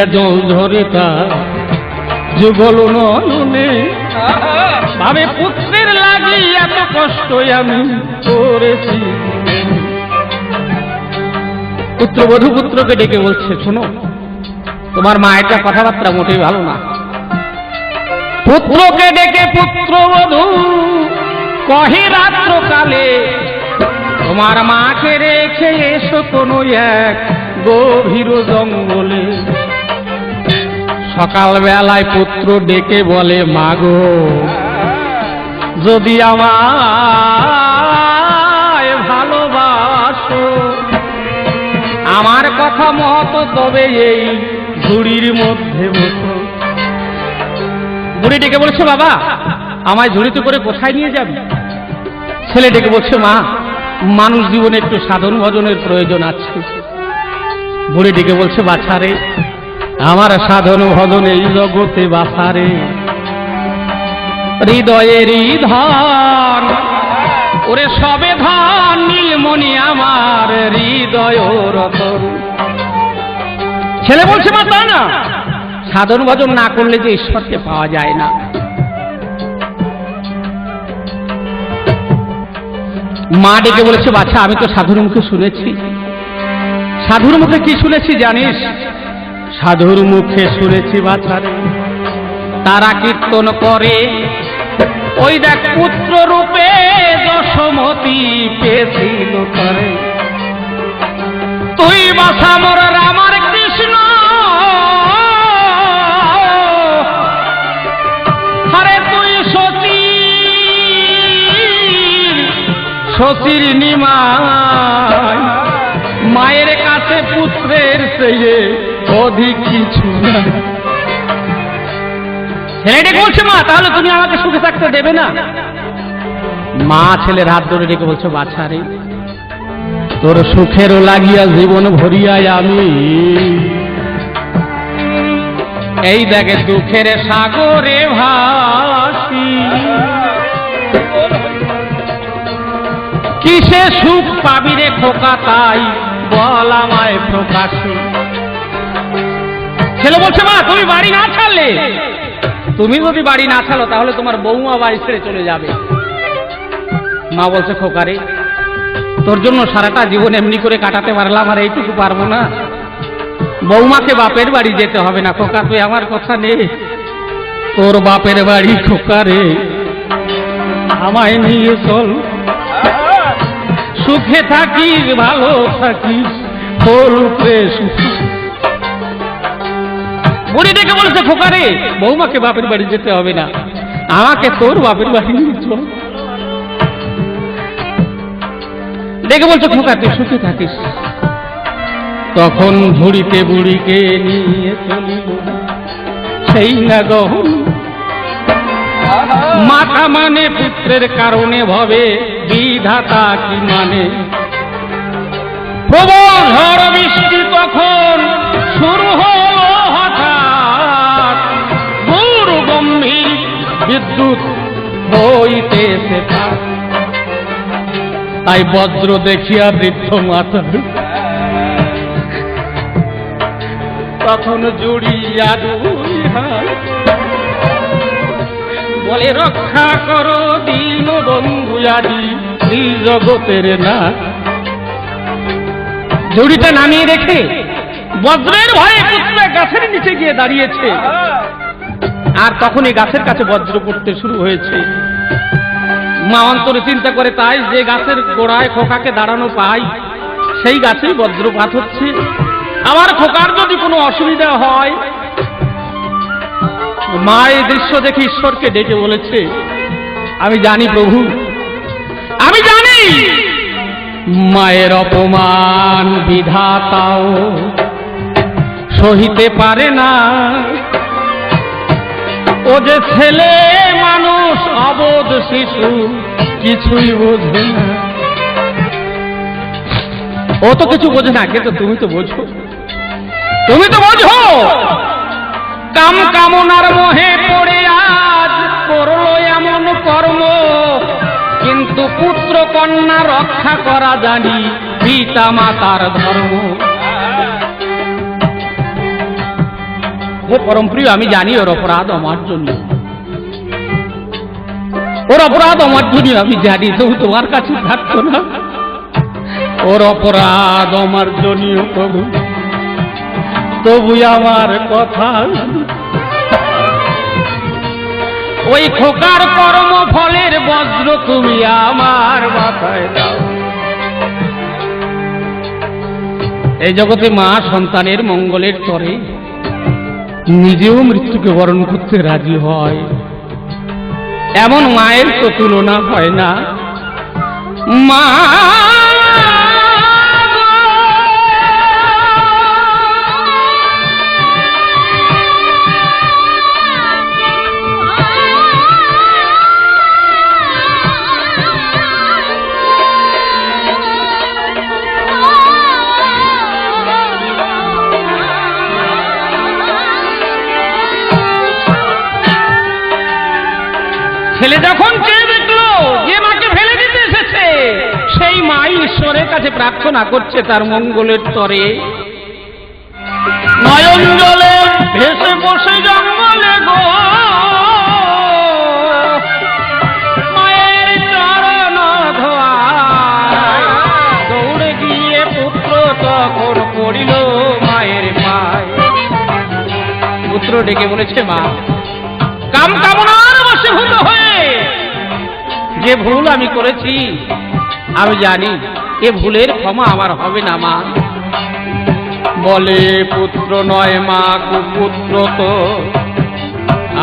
জল ঝরে তার যুগল নয়নে ভাবে পুত্রের লাগি এত কষ্ট আমি করেছি। পুত্রবধূ পুত্রকে ডেকে বলছে, শোনো, তোমার মা মায়েরটা কথাবার্তা মোটেই ভালো না। পুত্রকে ডেকে পুত্রবধূ কহে রাত্রকালে, তোমার মাকে রেখে এসো কোনো এক গভীর জঙ্গলে। সকাল বেলায় পুত্র ডেকে বলে, মাগো, যদি আমায় ভালোবাসো, আমার কথা মতো তবে এই ঝুড়ির মধ্যে বুড়ি ডেকে বলছে, বাবা, আমায় ঝুড়িতে করে কোথায় নিয়ে যাবি? ছেলে ডেকে বলছে, মা, মানুষ জীবনে একটু সাধন ভজনের প্রয়োজন আছে। বুড়ি ডেকে বলছে বাছারে আমার সাধন ভজন এই জগতে বাছারে হৃদয়ের ধন ওরে সবে ধন নীলমণি আমার হৃদয় রতন। ছেলে বলছে, মা, তা না, সাধন ভজন না করলে যে ঈশ্বরকে পাওয়া যায় না। মা ডেকে বলেছে বাচ্চা আমি তো সাধুর মুখে শুনেছি। সাধুর মুখে কি শুনেছি জানিস? সাধুর মুখে শুনেছি বাছারে। তারা কীর্তন করে। ওই দেখ পুত্র রূপে দশমতি পেছিল করে। তুই বাসা মোর রামার কৃষ্ণ। আরে তুই সতী সতীর নিমায়। মায়ের কাছে পুত্রের চেয়ে অধিক কিছু না। ছেলেটি বলছে, মা, তাহলে তুমি আমাকে সুখে থাকতে দেবে না? মা ছেলের হাত ধরে ডেকে বলছে বাছারে তোর সুখেরও লাগিয়া জীবন ভরিয়ায় আমি। এই দেখে দুঃখের সাগরে ভাসি। কিসে সুখ পাবি রে খোকা তাই বল আমায় প্রকাশে। ছেলে বলছে, মা, তুমি বাড়ি না ছাড়লে? তুমি যদি বাড়ি না ছাড়ো, তাহলে তোমার বৌমা বাড়ি ছেড়ে চলে যাবে। মা বলছে, খোকারে, তোর জন্য সারাটা জীবন এমনি করে কাটাতে পারলাম আর এইটুকু পারব না। বৌমাকে বাপের বাড়ি যেতে হবে না, খোকা, তুই আমার কথা নে। তোর বাপের বাড়ি, খোকারে, আমায় নিয়ে চল। সুখে থাকিস, ভালো থাকিস তোর সুখ। বুড়ি ডেকে বলেছে খোকারে বৌমাকে বাপের বাড়ি যেতে হবে না। আমাকে তোর বাপের বাড়ি চল। ডেকে বলছে খোকা তুই সুখে থাকিস। তখন ঝুড়িতে বুড়িকে নিয়ে চলিল। সেই না গহন। মাথা মানে পুত্রের কারণে ভবে, বিধাতা কি মানে? প্রবল ঝড় বৃষ্টি তখন শুরু হলো। বিদ্যুৎ হইতেছে। তাই বজ্র দেখিয়া বৃদ্ধ মাতা তখন জুড়িয়া বলে, রক্ষা করো দিন বন্ধু আজি এই জগতের না। জড়িটা নামিয়ে রেখে বজ্রের ভয়ে গাছের নিচে গিয়ে দাঁড়িয়েছে। আর তখনই গাছের কাছে বজ্র পড়তে শুরু হয়েছে। মা অন্তরে চিন্তা করে, তাই যে গাছের গোড়ায় খোকাকে দাঁড়ানো পাই, সেই গাছেই বজ্রপাত হচ্ছে। আমার খোকার যদি কোনো অসুবিধা হয়, মা এই দৃশ্য দেখে ঈশ্বরকে ডেকে বলেছে, আমি জানি প্রভু, আমি জানি, মায়ের অপমান বিধাতাও সহিতে পারে না। ও যে ছেলে মানুষ, অবোধ শিশু, কিছুই বোঝে না। ও তো কিছু বোঝে না, কিন্তু তুমি তো বোঝো। তুমি তো বোঝো! কাম কামনার মোহে পড়ে আজ করল এমন কর্ম। কিন্তু পুত্র কন্যা রক্ষা করা জানি, পিতা মাতার ধর্ম। ও পরম প্রিয়, আমি জানি ওর অপরাধ আমার জন্য। ওর অপরাধ আমার জন্য, আমি জানি তবু তোমার কাছে থাকতো না। ওর অপরাধ আমার জন্য প্রভু, তবু আমার কথা ওই খোকার কর্ম ফলের বজ্র তুমি আমার মাথায় দাও। এই জগতে মা সন্তানের মঙ্গলের তরে নিজেও মৃত্যুকে বরণ করতে রাজি হয়। এমন মায়ের তো তুলনা হয় না। মা ছেলে যখন চেয়ে দেখল যে মাকে ফেলে দিতে এসেছে? সেই মা ঈশ্বরের কাছে প্রার্থনা করছে তার মঙ্গলের তরে। নয়ন জলে ভেসে বসে জঙ্গলে গো। পুত্র তখন পড়িল মায়ের পায়। পুত্র ডেকে বলেছে, মা, কাম হয়ে যে ভুল আমি করেছি, আমি জানি, এ ভুলের ক্ষমা আমার হবে না, মা। বলে, পুত্র নয় মা, কুপুত্র তো।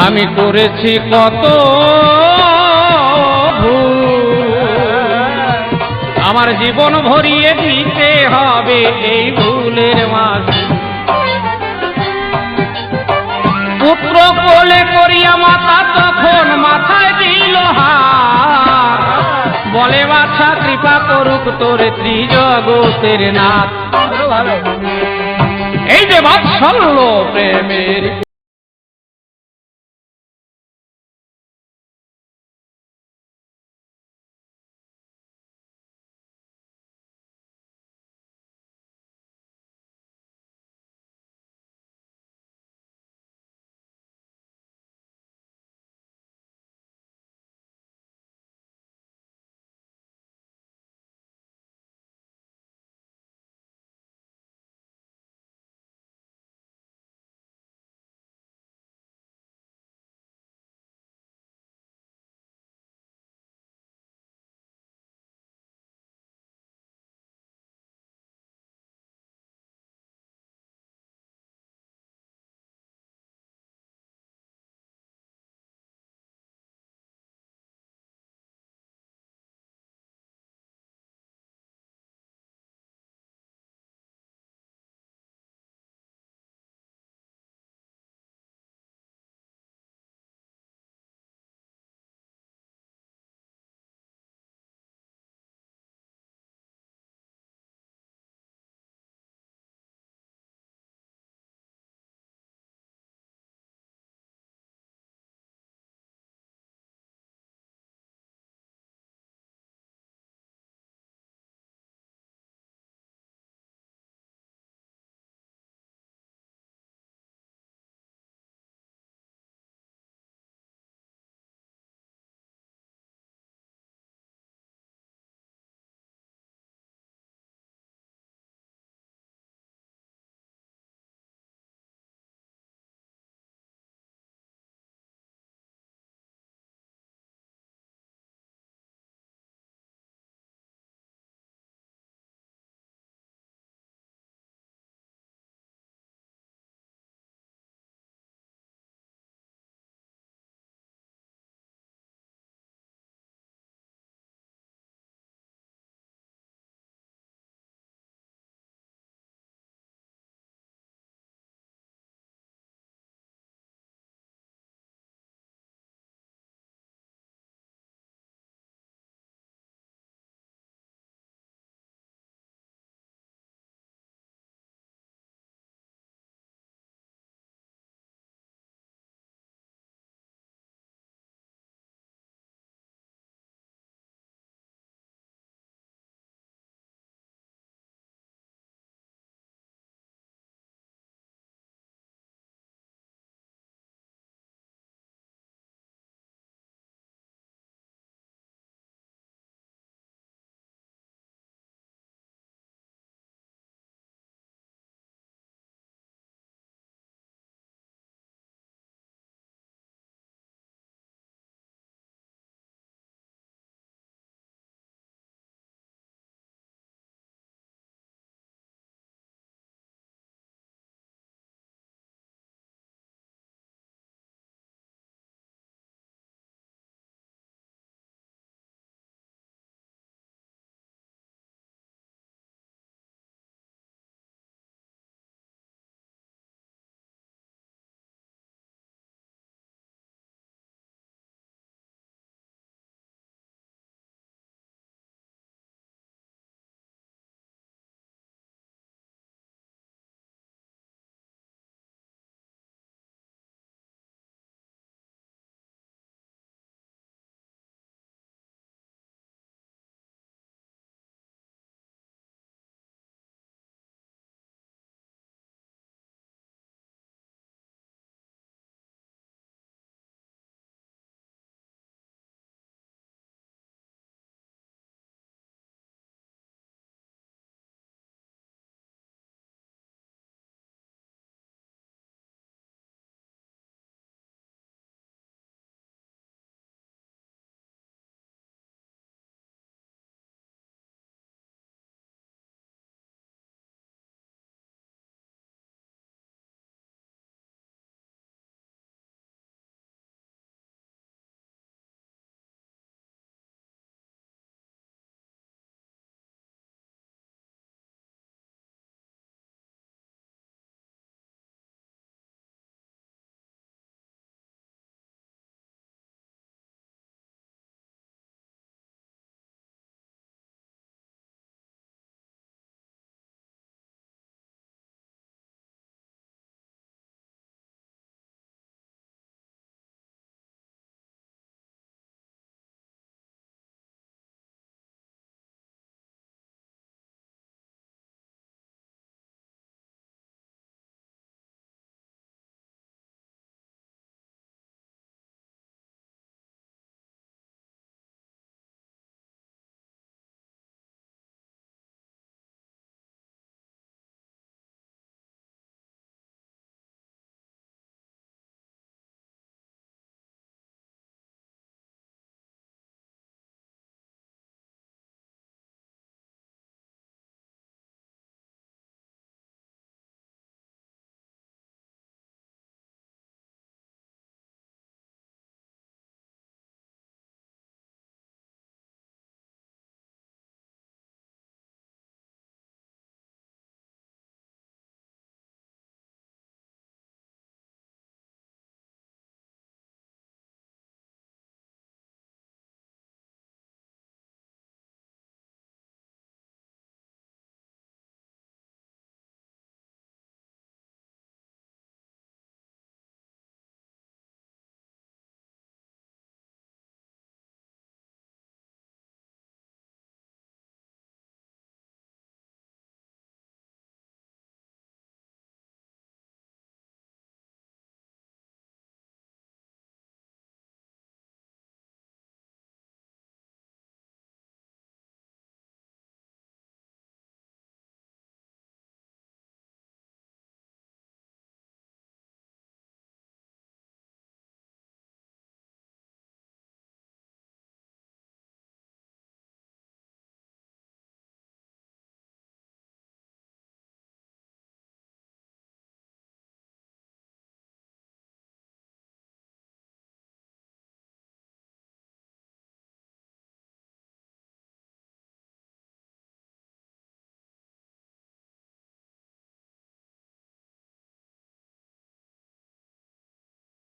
আমি করেছি কত আমার জীবন ভরিয়ে দিতে হবে এই ভুলের মাস পুত্র কোলে করিয়া মাতা তখন মাথায় দিল হাত। বলে বাছা কৃপা করুক তোরে ত্রিজগতের নাথ। এই যে বাৎসল্য প্রেমের